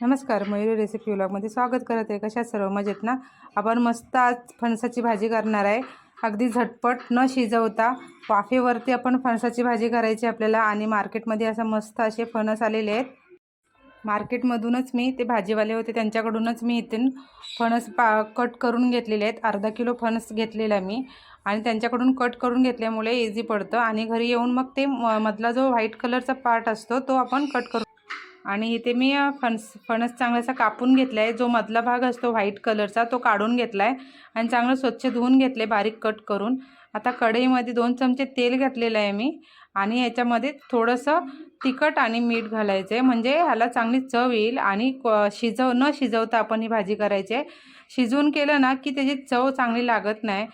नमस्कार मयुरी रेसिपी व्लॉगमध्ये स्वागत करत आहे. कशा सर्व मजेत ना? आपण मस्त आज फणसाची भाजी करणार आहे. अगदी झटपट न शिजवता वाफेवरती आपण फणसाची भाजी करायची आपल्याला आणि मार्केटमध्ये असं मस्त असे फणस आलेले आहेत. मार्केटमधूनच मी ते भाजीवाले होते त्यांच्याकडूनच मी इथून फणस पा कट करून घेतलेले आहेत. अर्धा किलो फणस घेतलेला मी आणि त्यांच्याकडून कट करून घेतल्यामुळे इझी पडतं आणि घरी येऊन मग ते म- मधला जो व्हाईट कलरचा पार्ट असतो तो आपण कट करू आणि इथे मी फणस फणस चांगलासा कापून घेतला आहे जो मधला भाग असतो व्हाईट कलरचा तो काढून घेतला आहे आणि चांगलं स्वच्छ धुवून घेतले बारीक कट करून. आता कढईमध्ये दोन चमचे तेल घातलेलं आहे मी आणि याच्यामध्ये थोडंसं तिखट आणि मीठ घालायचं आहे म्हणजे ह्याला चांगली चव येईल आणि क- शिजव न शिजवता आपण ही भाजी करायची आहे. शिजवून केलं ना की त्याची चव चांगली लागत नाही.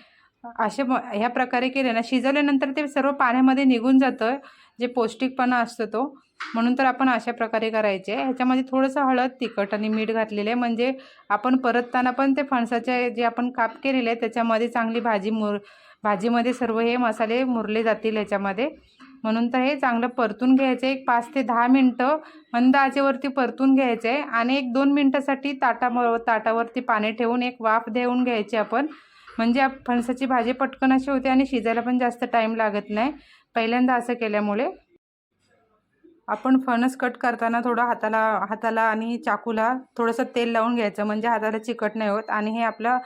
असे ह्या प्रकारे केले ना शिजवल्यानंतर ते सर्व पाण्यामध्ये निघून जातं. जे पौष्टिकपणा असतो तो. म्हणून तर आपण अशा प्रकारे करायचे. ह्याच्यामध्ये थोडंसं हळद तिखट आणि मीठ घातलेलं आहे. म्हणजे आपण परतताना पण ते फणसाचे जे आपण काप केलेले आहे त्याच्यामध्ये चांगली भाजी मुर भाजीमध्ये सर्व हे मसाले मुरले जातील ह्याच्यामध्ये. म्हणून तर हे चांगलं परतून घ्यायचं. एक पाच ते दहा मिनटं मंद आचेवरती परतून घ्यायचं आहे आणि एक दोन मिनटासाठी ताटा ताटावरती पाणी ठेवून एक वाफ देऊन घ्यायची आपण. म्हणजे फणसाची भाजी पटकन अशी होते आणि शिजायला पण जास्त टाईम लागत नाही. पहिल्यांदा असं केल्यामुळे. आपण फणस कट करताना थोडं हाताला हाताला आणि चाकूला थोडंसं तेल लावून घ्यायचं. म्हणजे हाताला चिकट नाही होत. आणि हे आपलं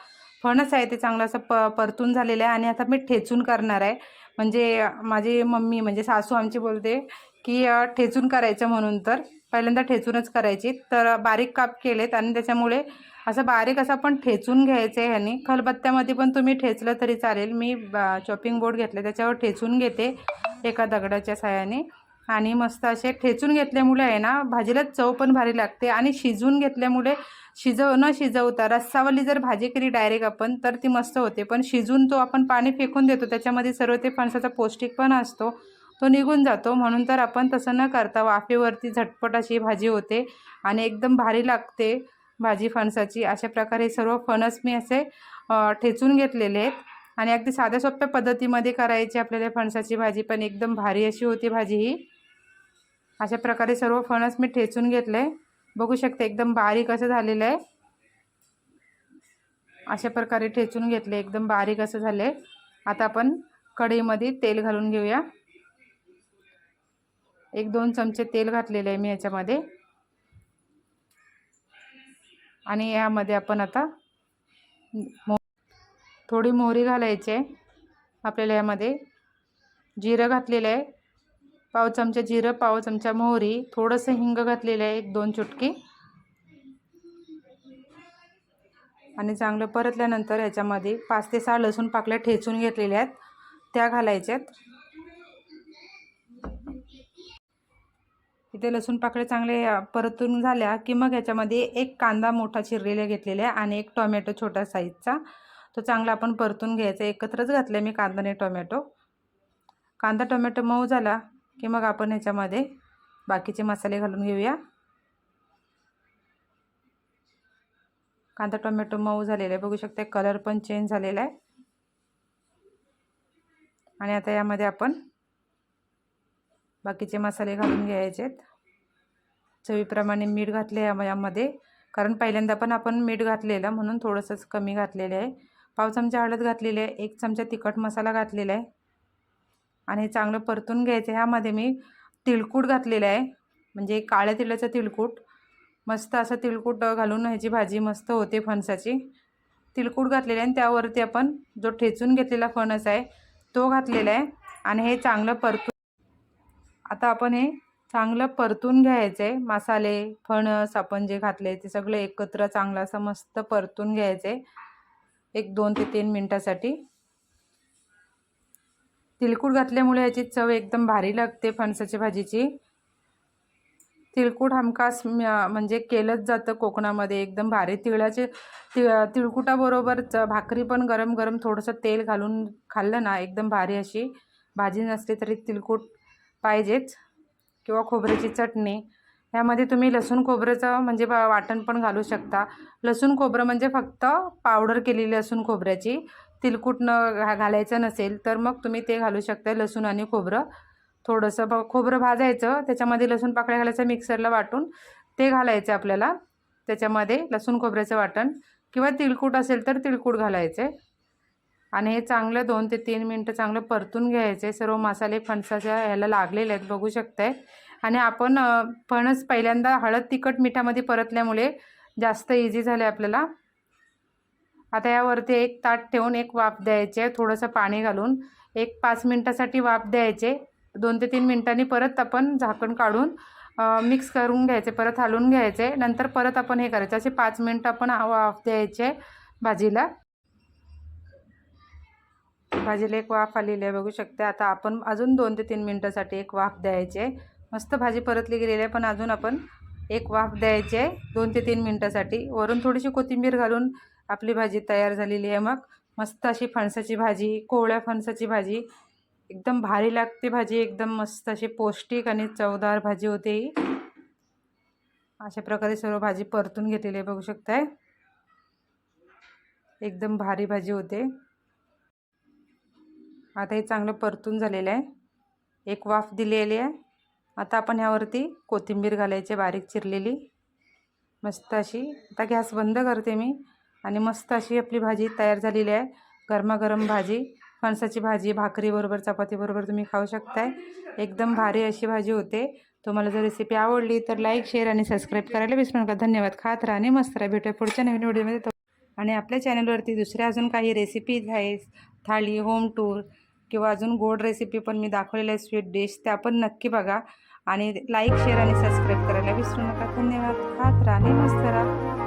फणस आहे ते चांगलं असं प परतून झालेलं आहे. आणि आता मी ठेचून करणार आहे. म्हणजे माझी मम्मी म्हणजे सासू आमची बोलते की ठेचून करायचं म्हणून तर. पहिल्यांदा ठेचूनच करायची. तर बारीक काप केलेत आणि त्याच्यामुळे असं बारीक असं आपण ठेचून घ्यायचं आहे ह्यानी खलबत्त्यामध्ये पण तुम्ही ठेचलं तरी चालेल. मी चॉपिंग बोर्ड घेतलं. त्याच्यावर ठेचून घेते एका दगडाच्या साह्याने आणि मस्त असे ठेचून घेतल्यामुळे आहे ना भाजीला चव पण भारी लागते आणि शिजवून घेतल्यामुळे शिजव न शिजवता रस्सावाली जर भाजी केली डायरेक्ट आपण तर ती मस्त होते. पण शिजून तो आपण पाणी फेकून देतो त्याच्यामध्ये सर्व ते फणसाचा पौष्टिक पण असतो तो निघून जातो. म्हणून तर आपण तसं न करता वाफेवरती झटपट अशी भाजी होते आणि एकदम भारी लागते भाजी फणसाची. अशा प्रकारे सर्व फणस मी असे ठेचून घेतलेले आहेत. आणि अगदी साध्या सोप्या पद्धतीमध्ये करायची आपल्याला फणसाची भाजी पण एकदम भारी अशी होती भाजी ही. अशा प्रकारे सर्व फणस मी ठेचून घेतले. बघू शकते एकदम बारीक असं झालेलं आहे. अशा प्रकारे ठेचून घेतले एकदम बारीक असं झाले. आता आपण कढईमध्ये तेल घालून घेऊया. एक दोन चमचे तेल घातलेले आहे मी याच्यामध्ये. आणि यामध्ये आपण आता मो थोडी मोहरी घालायची आहे. आपल्याला यामध्ये जिरं घातलेलं आहे. पाव चमचा जिरं पाव चमचा मोहरी थोडंसं हिंग घातलेलं आहे एक दोन चुटकी. आणि चांगलं परतल्यानंतर याच्यामध्ये पाच ते सहा लसूण पाकल्या ठेचून घेतलेल्या आहेत. त्या घालायच्यात. इथे लसूण पाकळ्या चांगले परतून झाल्या की मग याच्यामध्ये एक कांदा मोठा चिरलेला घेतलेला आहे आणि एक टोमॅटो छोटा साईजचा. तो चांगला आपण परतून घ्यायचा. एकत्रच घातला मी कांदा आणि टोमॅटो. कांदा टोमॅटो मऊ झाला. की मग आपण ह्याच्यामध्ये बाकीचे मसाले घालून घेऊया. कांदा टोमॅटो मऊ झालेला आहे. बघू शकता कलर पण चेंज झालेला आहे. आणि आता यामध्ये आपण बाकीचे मसाले घालून घ्यायचे आहेत. चवीप्रमाणे मीठ घातले या यामध्ये. कारण पहिल्यांदा पण आपण मीठ घातलेलं म्हणून थोडंसंच कमी घातलेलं आहे. पाव चमचा हळद घातलेली आहे एक चमचा तिखट मसाला घातलेला आहे. आणि हे चांगलं परतून घ्यायचं ह्यामध्ये मी तिळकूट घातलेलं आहे. म्हणजे काळ्या तिळाचं तिळकूट. मस्त असं तिळकूट घालून ह्याची भाजी मस्त होते फणसाची. तिळकूट घातलेलं आहे आणि त्यावरती आपण जो ठेचून घेतलेला फणस आहे तो घातलेला आहे. आणि हे चांगलं परतून आता आपण हे चांगलं परतून घ्यायचं आहे. मसाले फणस आपण जे घातले ते सगळं एकत्र चांगलं असं मस्त परतून घ्यायचं आहे. एक दोन ते तीन मिनटासाठी. तिळकूट घातल्यामुळे याची चव एकदम भारी लागते फणसाच्या भाजीची. तिळकूट हमखास म्हणजे केलंच जातं कोकणामध्ये. एकदम भारी तिळाचे ति तिळकुटाबरोबर च भाकरी पण गरम गरम थोडंसं तेल घालून खाल्लं ना एकदम भारी अशी भाजी नसली तरी तिळकूट पाहिजेच. किंवा खोबऱ्याची चटणी. यामध्ये तुम्ही लसूण खोबऱ्याचं म्हणजे वाटण पण घालू शकता. लसूण खोबरं म्हणजे फक्त पावडर केलेली लसूण खोबऱ्याची. तिलकुट न घा घालायचं नसेल तर मग तुम्ही ते घालू शकता लसूण आणि खोबरं. थोडंसं ब खोबरं भाजायचं त्याच्यामध्ये लसूण पाकळ्या घालायचं मिक्सरला वाटून ते घालायचं आपल्याला. त्याच्यामध्ये लसूण खोबऱ्याचं वाटण किंवा तिळकूट असेल तर तिळकूट घालायचे. आणि हे चांगलं दोन ते तीन मिनटं चांगलं परतून घ्यायचे. सर्व मसाले फणसाच्या ह्याला लागलेले आहेत बघू शकताय. आणि आपण फणस पहिल्यांदा हळद तिखट मिठामध्ये परतल्यामुळे जास्त इझी झाले आपल्याला. आता यावरती एक ताट ठेवून एक वाफ द्यायचे थोडंसं पाणी घालून एक पाच मिनटासाठी वाफ द्यायचे. दोन ते तीन मिनटांनी परत आपण झाकण काढून मिक्स करून घ्यायचे परत हलवून घ्यायचे. नंतर परत आपण हे करायचं. असे पाच मिनटं आपण वाफ द्यायचे भाजीला. भाजीला एक वाफ आलेली आहे बघू शकते. आता आपण अजून दोन ते तीन मिनटासाठी एक वाफ द्यायचे. मस्त भाजी परतली गेलेली आहे पण अजून आपण एक वाफ द्यायचे दोन ते तीन मिनटासाठी. वरून थोडीशी कोथिंबीर घालून आपली भाजी तयार झालेली आहे मग. मस्त अशी फणसाची भाजी कोवळ्या फणसाची भाजी. एकदम भारी लागते भाजी एकदम मस्त अशी पौष्टिक आणि चवदार भाजी होते ही. अशा प्रकारे सर्व भाजी परतून घेतलेली आहे बघू शकताय. एकदम भारी भाजी होते. आता हे चांगलं परतून झालेलं आहे. एक वाफ दिलेली आहे. आता आपण ह्यावरती कोथिंबीर घालायची बारीक चिरलेली. मस्त अशी. आता गॅस बंद करते मी. आणि मस्त अशी आपली भाजी तयार झालेली आहे. गरमागरम भाजी फणसाची भाजी भाकरीबरोबर चपातीबरोबर तुम्ही खाऊ शकताय. एकदम भारी अशी भाजी होते. तुम्हाला जर रेसिपी आवडली तर लाईक शेअर आणि सबस्क्राईब करायला विसरू नका. धन्यवाद. खात राहा आणि मस्त राहा. भेटूया पुढच्या नवीन व्हिडिओमध्ये आणि आपल्या चॅनलवरती दुसऱ्या अजून काही रेसिपीज आहे थाळी होम टूर किंवा अजून गोड रेसिपी पण मी दाखवलेल्या आहे स्वीट डिश त्या पण नक्की बघा. आणि लाईक शेअर आणि सबस्क्राईब करायला विसरू नका. धन्यवाद. खात राहा आणि मस्त राहा.